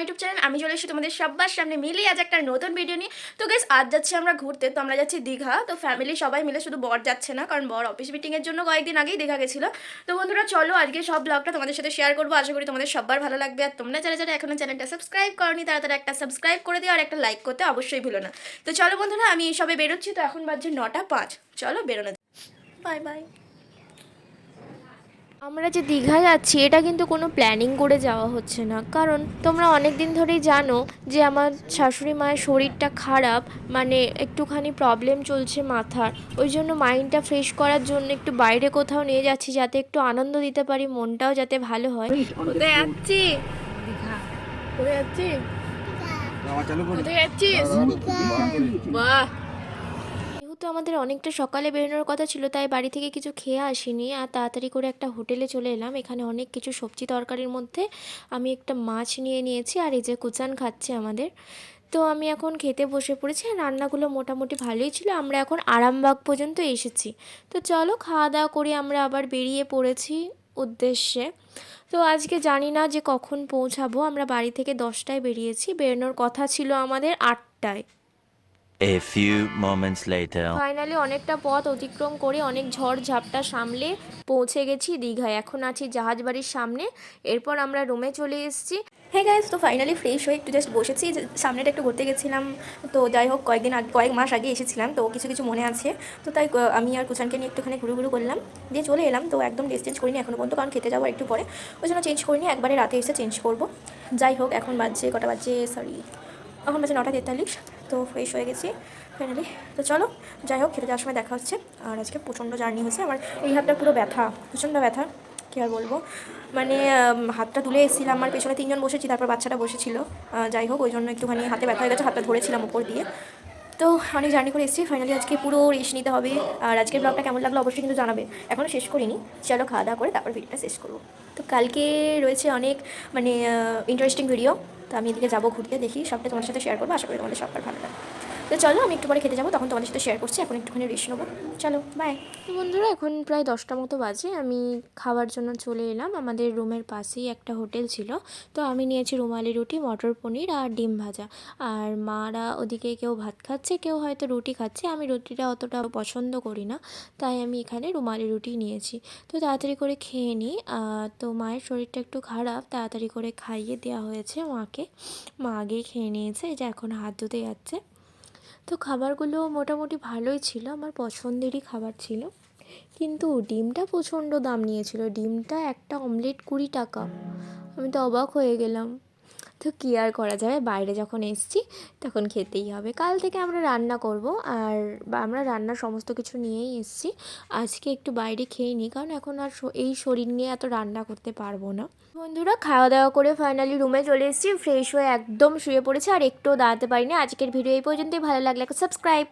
YouTube channel আমি চলে এসেছি তোমাদের সবার সামনে মিলেই আজ একটা নতুন ভিডিও নিয়ে। তো গেস আজ যাচ্ছি আমরা ঘুরতে, তো আমরা যাচ্ছি দীঘা। তো ফ্যামিলি সবাই মিলে শুধু বর যাচ্ছে না, কারণ বর অফিস মিটিংয়ের জন্য কয়েকদিন আগেই দীঘা গেছিল। তো বন্ধুরা, চলো আজকে সব ব্লগটা তোমাদের সাথে শেয়ার করব। আশা করি তোমাদের সবার ভালো লাগবে। আর তোমরা যারা যারা এখনও চ্যানেলটা সাবস্ক্রাইব করনি, তারা তারা একটা সাবস্ক্রাইব করে দিও, আর একটা লাইক করতে অবশ্যই ভুলো না। তো চলো বন্ধুরা, আমি সবে বেরোচ্ছি, তো এখন বাজছে নটা পাঁচ। চলো বেরোনো বাই বাই আমরা যে দীঘা যাচ্ছি এটা কিন্তু কোনো প্ল্যানিং করে যাওয়া হচ্ছে না কারণ তোমরা অনেক দিন ধরেই জানো যে আমার শাশুড়ি মায়ের শরীরটা খারাপ মানে একটুখানি প্রবলেম চলছে মাথার ওই জন্য মাইন্ডটা ফ্রেশ করার জন্য একটু বাইরে কোথাও নিয়ে যাচ্ছি যাতে একটু আনন্দ দিতে পারি মনটাও যাতে ভালো হয় কোথায় যাচ্ছি যাচ্ছি বাহ যেহেতু আমাদের অনেকটা সকালে বেরোনোর কথা ছিল, তাই বাড়ি থেকে কিছু খেয়ে আসিনি। আর তাড়াতাড়ি করে একটা হোটেলে চলে এলাম। এখানে অনেক কিছু সবজি তরকারির মধ্যে আমি একটা মাছ নিয়ে নিয়েছি, আর এই যে কুচান খাচ্ছে আমাদের। তো আমি এখন খেতে বসে পড়েছি, আর রান্নাগুলো মোটামুটি ভালোই ছিল। আমরা এখন আরামবাগ পর্যন্ত এসেছি। তো চলো খাওয়া দাওয়া করে আমরা আবার বেরিয়ে পড়েছি উদ্দেশ্যে। তো আজকে জানি না যে কখন পৌঁছাবো। আমরা বাড়ি থেকে দশটায় বেরিয়েছি। বেরোনোর কথা ছিল আমাদের আটটায়। A few moments later. Finally অনেকটা পথ অতিক্রম করে অনেক ঝড় ঝাপটা সামলে পৌঁছে গেছি দীঘায়। এখন আছি জাহাজ বাড়ির সামনে। এরপর আমরা রুমে চলে এসেছি। হ্যাঁ গাইজ তো ফাইনালি ফ্রেশ হয়ে একটু জাস্ট বসেছি। সামনেটা একটু ঘুরতে গেছিলাম। তো যাই হোক কয়েকদিন আগে কয়েক মাস আগে এসেছিলাম। তো কিছু কিছু মনে আছে। তো তাই আমি আর কুচানকে নিয়ে একটুখানি ঘুরু ঘুরু করলাম। দিয়ে চলে এলাম। তো একদম ড্রেস চেঞ্জ করিনি এখনও পর্যন্ত কারণ খেতে যাব একটু পরে। ওই জন্য চেঞ্জ করিনি। একবারে রাতে এসে চেঞ্জ করব। যাই হোক এখন বাজছে কটা বাজছে সরি এখন বাজে নটা তেতাল্লিশ। তো ফ্রেশ হয়ে গেছি ফাইনালি তো চলো, যাই হোক, খেতে যাওয়ার সময় দেখা হচ্ছে। আর আজকে প্রচণ্ড জার্নি হয়েছে আমার এই হাতটা পুরো ব্যথা, প্রচণ্ড ব্যথা, কী আর বলব? মানে হাতটা তুলে এসেছিলাম আমার পেছনে তিনজন বসেছি, তারপর বাচ্চাটা বসেছিল। যাই হোক, ওই জন্য একটুখানি হাতে ব্যথা হয়ে গেছে, হাতটা ধরেছিলাম উপর দিয়ে। তো অনেক জার্নি করে এসেছি। ফাইনালি আজকে পুরো রেস্ট নিতে হবে। আর আজকের ব্লগটা কেমন লাগল অবশ্যই কিন্তু জানাবে। এখনও শেষ করিনি। চলো খাওয়া দাওয়া করে তারপর ভিডিওটা শেষ করব। তো কালকে রয়েছে অনেক মানে ইন্টারেস্টিং ভিডিও তো আমি এদিকে যাব ঘুরতে দেখি। সবটা তোমার সাথে শেয়ার করব। আশা করি তোমাদের সবার ভালো লাগে তো চলো, আমি একটু পরে খেতে যাব, তখন তোমাদের সাথে শেয়ার করছি, এখন একটুখানি রেস্ট নেব। চলো বাই বন্ধুরা, এখন প্রায় দশটা মতো বাজে, আমি খাওয়ার জন্য চলে এলাম। আমাদের রুমের পাশেই একটা হোটেল ছিল, তো আমি নিয়েছি রুমালি রুটি, মটর পনির আর ডিম ভাজা। আর মারা ওদিকে কেউ ভাত খাচ্ছে, কেউ হয়তো রুটি খাচ্ছে, আমি রুটিটা অতটা পছন্দ করি না, তাই আমি এখানে রুমালি রুটি নিয়েছি। তো তাড়াতাড়ি করে খেয়ে নিই তো মায়ের শরীরটা একটু খারাপ, তাড়াতাড়ি করে খাইয়ে দেওয়া হয়েছে মাকে। মা আগেই খেয়ে নিয়েছে যে এখন হাত ধুতে যাচ্ছে। তো খাবারগুলো মোটামুটি ভালোই ছিল, আমার পছন্দেরই খাবার ছিল। কিন্তু ডিমটা প্রচণ্ড দাম নিয়েছিল। ডিমটা একটা অমলেট কুড়ি টাকা। আমি তো অবাক হয়ে গেলাম। তো কী আর করা যাবে বাইরে যখন এসছি, তখন খেতেই হবে। কাল থেকে আমরা রান্না করব আর আমরা রান্নার সমস্ত কিছু নিয়েই এসছি। আজকে একটু বাইরে খেয়ে নিই, কারণ এখন আর এই শরীর নিয়ে এত রান্না করতে পারব না। বন্ধুরা খাওয়া দাওয়া করে ফাইনালি রুমে চলে এসেছি। ফ্রেশ হয়ে একদম শুয়ে পড়েছে আর একটুও দাঁড়াতে পারিনি। আজকের ভিডিও এই পর্যন্তই। ভালো লাগলে একটা সাবস্ক্রাইব